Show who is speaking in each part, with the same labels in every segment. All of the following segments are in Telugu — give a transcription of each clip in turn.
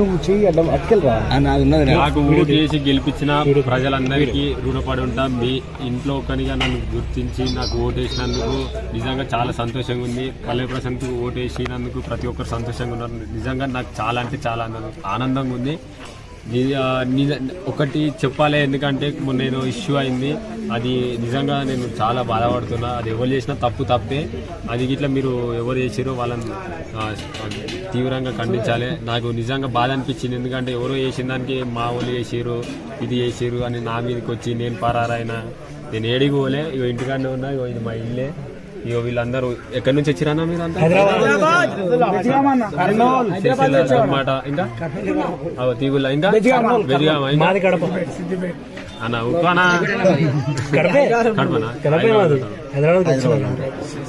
Speaker 1: నువ్వు చెయ్యి అడ్డం
Speaker 2: నాకు ఓటు చేసి గెలిపించిన ప్రజలందరికీ రుణపడి ఉంటాం. మీ ఇంట్లో ఒకనిగా నన్ను గుర్తించి నాకు ఓటు వేసినందుకు నిజంగా చాలా సంతోషంగా ఉంది. పల్లె ప్రశాంత్ ఓటు వేసినందుకు ప్రతి ఒక్కరు సంతోషంగా ఉన్నారు. నిజంగా నాకు చాలా అంటే చాలా ఆనందం ఆనందంగా ఉంది. ఒకటి చెప్పాలి ఎందుకంటే మొన్న నేను ఇష్యూ అయింది. అది నిజంగా నేను చాలా బాధపడుతున్నా. అది ఎవరు చేసినా తప్పు తప్పే. అది ఇట్లా మీరు ఎవరు చేసిరో వాళ్ళని తీవ్రంగా ఖండించాలి. నాకు నిజంగా బాధ అనిపించింది. ఎందుకంటే ఎవరో చేసిన దానికి మా వాళ్ళు చేసిరు ఇది చేసిరు అని నా మీదకి వచ్చి నేను పరారైనా. నేను ఏడికి పోలే. ఇగో ఇంటికాడనే ఉన్నా ఇగో ఇది మా ఇల్లే. ఇగో వీళ్ళందరూ ఎక్కడి నుంచి వచ్చిరన్నా మీరు అంతా అనమాట ఇంకా తీగుల ఇంకా బెరిగామా ఇంకా
Speaker 1: మాది కడప.
Speaker 2: అన్న ఉప్పానా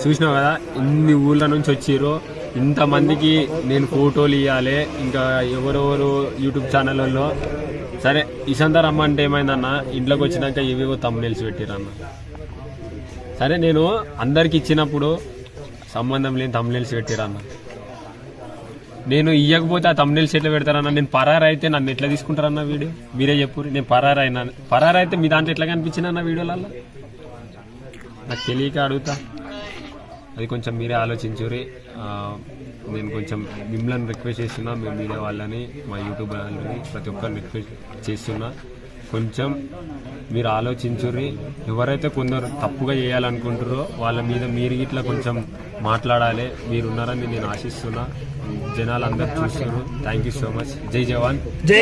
Speaker 2: చూసినావు కదా ఇన్ని ఊళ్ళ నుంచి వచ్చిర్రు. ఇంతమందికి నేను ఫోటోలు ఇవ్వాలి ఇంకా ఎవరెవరు యూట్యూబ్ ఛానళ్ళల్లో సరే ఇసంతా రమ్మంటే ఏమైందన్న? ఇంట్లోకి వచ్చినాక ఇవిగో తమ్మునేల్సి పెట్టిరన్న. సరే నేను అందరికి ఇచ్చినప్పుడు సంబంధం లేని తమ్మునేల్సి పెట్టిరన్న. నేను ఇయ్యకపోతే ఆ తమ్మునేల్స్ ఎట్లా పెడతారన్న? నేను పరారు అయితే నన్ను ఎట్లా తీసుకుంటారన్న వీడియో మీరే చెప్పు నేను పరారు అయినా పరారు అయితే మీ దాంట్లో ఎట్లా కనిపించిన అన్న వీడియోలలో నాకు తెలియక అడుగుతా. అది కొంచెం మీరే ఆలోచించురి నేను కొంచెం మిమ్మల్ని రిక్వెస్ట్ చేస్తున్నా మేము మీడియా వాళ్ళని మా యూట్యూబ్ వాళ్ళని ప్రతి ఒక్కరిని రిక్వెస్ట్ చేస్తున్నా. కొంచెం మీరు ఆలోచించుర్రి. ఎవరైతే కొందరు తప్పుగా చేయాలనుకుంటారో వాళ్ళ మీద మీరు ఇట్లా కొంచెం మాట్లాడాలి. మీరు ఉన్నారని నేను ఆశిస్తున్నా. జనాలు అందరు చూస్తున్నారు. థ్యాంక్ యూ సో మచ్ జై జవాన్.
Speaker 1: జై